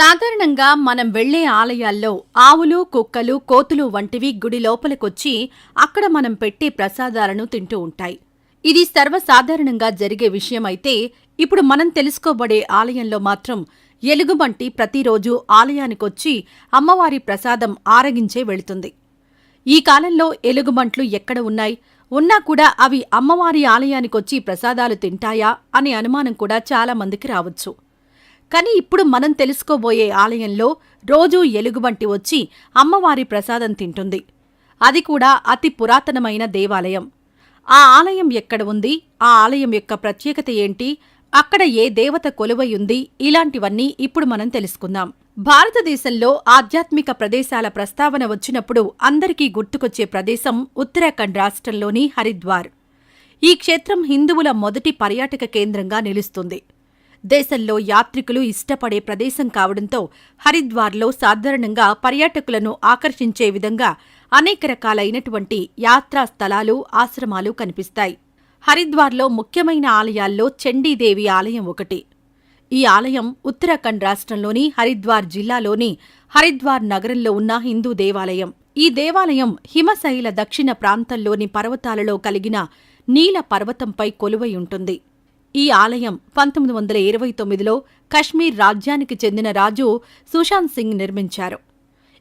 సాధారణంగా మనం వెళ్ళే ఆలయాల్లో ఆవులు కుక్కలు కోతులు వంటివి గుడి లోపలికొచ్చి అక్కడ మనం పెట్టే ప్రసాదాలను తింటూ ఉంటాయి. ఇది సర్వసాధారణంగా జరిగే విషయమైతే ఇప్పుడు మనం తెలుసుకోబడే ఆలయంలో మాత్రం ఎలుగుబంటి ప్రతిరోజు ఆలయానికొచ్చి అమ్మవారి ప్రసాదం ఆరగించే వెళుతుంది. ఈ కాలంలో ఎలుగుబంట్లు ఎక్కడ ఉన్నాయి? ఉన్నా కూడా అవి అమ్మవారి ఆలయానికొచ్చి ప్రసాదాలు తింటాయా? అనే అనుమానం కూడా చాలా మందికి రావచ్చు. కానీ ఇప్పుడు మనం తెలుసుకోబోయే ఆలయంలో రోజూ ఎలుగుబంటి వచ్చి అమ్మవారి ప్రసాదం తింటుంది. అది కూడా అతి పురాతనమైన దేవాలయం. ఆ ఆలయం ఎక్కడ ఉంది? ఆ ఆలయం యొక్క ప్రత్యేకత ఏంటి? అక్కడ ఏ దేవత కొలువై ఉంది ఇలాంటివన్నీ ఇప్పుడు మనం తెలుసుకుందాం. భారతదేశంలో ఆధ్యాత్మిక ప్రదేశాల ప్రస్తావన వచ్చినప్పుడు అందరికీ గుర్తుకొచ్చే ప్రదేశం ఉత్తరాఖండ్ రాష్ట్రంలోని హరిద్వార్. ఈ క్షేత్రం హిందువుల మొదటి పర్యాటక కేంద్రంగా నిలుస్తుంది. దేశంలో యాత్రికులు ఇష్టపడే ప్రదేశం కావడంతో హరిద్వార్లో సాధారణంగా పర్యాటకులను ఆకర్షించే విధంగా అనేక రకాలైనటువంటి యాత్రా స్థలాలు ఆశ్రమాలు కనిపిస్తాయి. హరిద్వార్లో ముఖ్యమైన ఆలయాల్లో చండీదేవి ఆలయం ఒకటి. ఈ ఆలయం ఉత్తరాఖండ్ రాష్ట్రంలోని హరిద్వార్ జిల్లాలోని హరిద్వార్ నగరంలో ఉన్న హిందూ దేవాలయం. ఈ దేవాలయం హిమశైల దక్షిణ ప్రాంతంలోని పర్వతాలలో కలిగిన నీల పర్వతంపై కొలువై ఉంటుంది. ఈ ఆలయం పంతొమ్మిది వందల ఇరవై తొమ్మిదిలో కశ్మీర్ రాజ్యానికి చెందిన రాజు సుశాంత్ సింగ్ నిర్మించారు.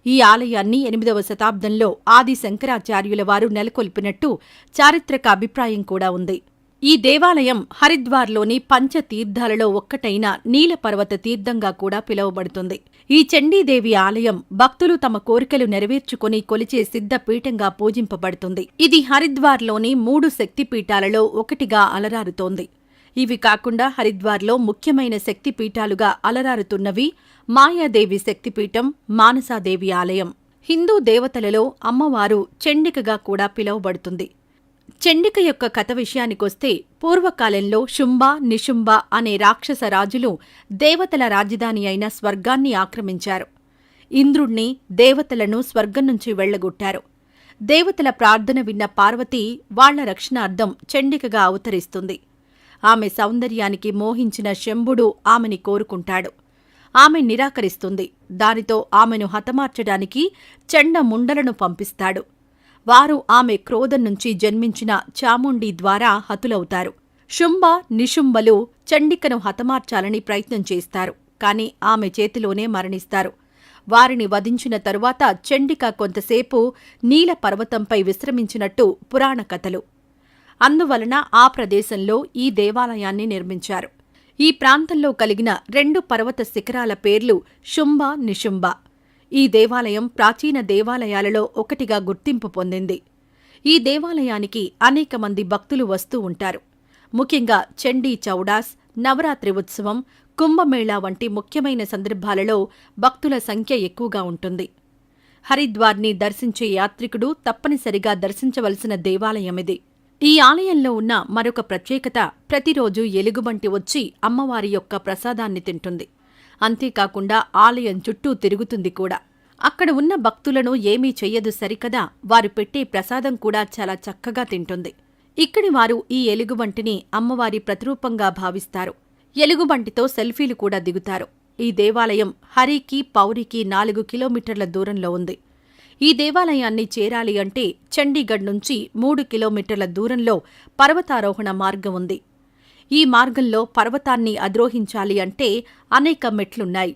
ఈ ఆలయాన్ని ఎనిమిదవ శతాబ్దంలో ఆది శంకరాచార్యుల వారు నెలకొల్పినట్టు చారిత్రక అభిప్రాయం కూడా ఉంది. ఈ దేవాలయం హరిద్వార్లోని పంచతీర్థాలలో ఒక్కటైన నీలపర్వత తీర్థంగా కూడా పిలువబడుతుంది. ఈ చండీదేవి ఆలయం భక్తులు తమ కోరికలు నెరవేర్చుకుని కొలిచే సిద్ధపీఠంగా పూజింపబడుతుంది. ఇది హరిద్వార్లోని మూడు శక్తిపీఠాలలో ఒకటిగా అలరారుతోంది. ఇవి కాకుండా హరిద్వార్లో ముఖ్యమైన శక్తిపీఠాలుగా అలరారుతున్నవి మాయాదేవి శక్తిపీఠం మానసాదేవి ఆలయం. హిందూ దేవతలలో అమ్మవారు చండికగా కూడా పిలువబడుతుంది. చండిక యొక్క కథ విషయానికొస్తే పూర్వకాలంలో శుంభ నిశుంభ అనే రాక్షస రాజులు దేవతల రాజధాని అయిన స్వర్గాన్ని ఆక్రమించారు. ఇంద్రుణ్ణి దేవతలను స్వర్గం నుంచి వెళ్ళగొట్టారు దేవతల ప్రార్థన విన్న పార్వతి వాళ్ళ రక్షణార్థం చండికగా అవతరిస్తుంది. ఆమె సౌందర్యానికి మోహించిన శంభుడు ఆమెని కోరుకుంటాడు. ఆమె నిరాకరిస్తుంది. దానితో ఆమెను హతమార్చడానికి చెండ ముండలను పంపిస్తాడు. వారు ఆమె క్రోధం నుంచి జన్మించిన చాముండి ద్వారా హతులవుతారు. శుంభ నిశుంభలు చండికను హతమార్చాలని ప్రయత్నం చేస్తారు. కాని ఆమె చేతిలోనే మరణిస్తారు. వారిని వధించిన తరువాత చండిక కొంతసేపు నీల పర్వతంపై విశ్రమించినట్టు పురాణ కథలు అందువలన ఆ ప్రదేశంలో ఈ దేవాలయాన్ని నిర్మించారు. ఈ ప్రాంతంలో కలిగిన రెండు పర్వత శిఖరాల పేర్లు శుంభ నిశుంభ. ఈ దేవాలయం ప్రాచీన దేవాలయాలలో ఒకటిగా గుర్తింపు పొందింది. ఈ దేవాలయానికి అనేక మంది భక్తులు వస్తూ ఉంటారు. ముఖ్యంగా చండీ చౌడాస్ నవరాత్రి ఉత్సవం కుంభమేళా వంటి ముఖ్యమైన సందర్భాలలో భక్తుల సంఖ్య ఎక్కువగా ఉంటుంది. హరిద్వార్ని దర్శించే యాత్రికుడు తప్పనిసరిగా దర్శించవలసిన దేవాలయమిది. ఈ ఆలయంలో ఉన్న మరొక ప్రత్యేకత ప్రతిరోజు ఎలుగుబంటి వచ్చి అమ్మవారి యొక్క ప్రసాదాన్ని తింటుంది. అంతేకాకుండా ఆలయం చుట్టూ తిరుగుతుంది కూడా. అక్కడ ఉన్న భక్తులను ఏమీ చెయ్యదు సరికదా వారు పెట్టే ప్రసాదం కూడా చాలా చక్కగా తింటుంది. ఇక్కడి వారు ఈ ఎలుగుబంటిని అమ్మవారి ప్రతిరూపంగా భావిస్తారు. ఎలుగుబంటితో సెల్ఫీలు కూడా దిగుతారు. ఈ దేవాలయం హరికి పౌరికి నాలుగు కిలోమీటర్ల దూరంలో ఉంది. ఈ దేవాలయాన్ని చేరాలి అంటే చండీగఢ్ నుంచి మూడు కిలోమీటర్ల దూరంలో పర్వతారోహణ మార్గం ఉంది. ఈ మార్గంలో పర్వతాన్ని అధిరోహించాలి అంటే అనేక మెట్లున్నాయి.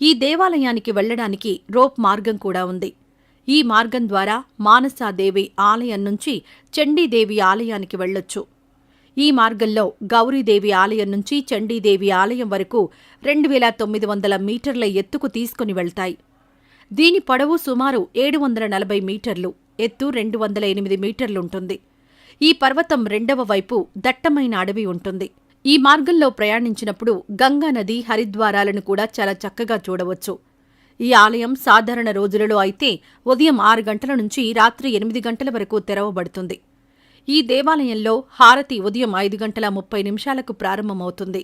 ఈ దేవాలయానికి వెళ్ళడానికి రోప్ మార్గం కూడా ఉంది. ఈ మార్గం ద్వారా మానసాదేవి ఆలయం నుంచి చండీదేవి ఆలయానికి వెళ్ళొచ్చు. ఈ మార్గంలో గౌరీదేవి ఆలయం నుంచి చండీదేవి ఆలయం వరకు రెండు వేల తొమ్మిది వందల మీటర్ల ఎత్తుకు తీసుకుని వెళ్తాయి. దీని పొడవు సుమారు ఏడు వందల నలభై మీటర్లు ఎత్తు రెండు వందల ఎనిమిది మీటర్లుంటుంది. ఈ పర్వతం రెండవ వైపు దట్టమైన అడవి ఉంటుంది. ఈ మార్గంలో ప్రయాణించినప్పుడు గంగా నది హరిద్వారాలను కూడా చాలా చక్కగా చూడవచ్చు. ఈ ఆలయం సాధారణ రోజులలో అయితే ఉదయం ఆరు గంటల నుంచి రాత్రి ఎనిమిది గంటల వరకు తెరవబడుతుంది. ఈ దేవాలయంలో హారతి ఉదయం ఐదు గంటల ముప్పై నిమిషాలకు ప్రారంభమవుతుంది.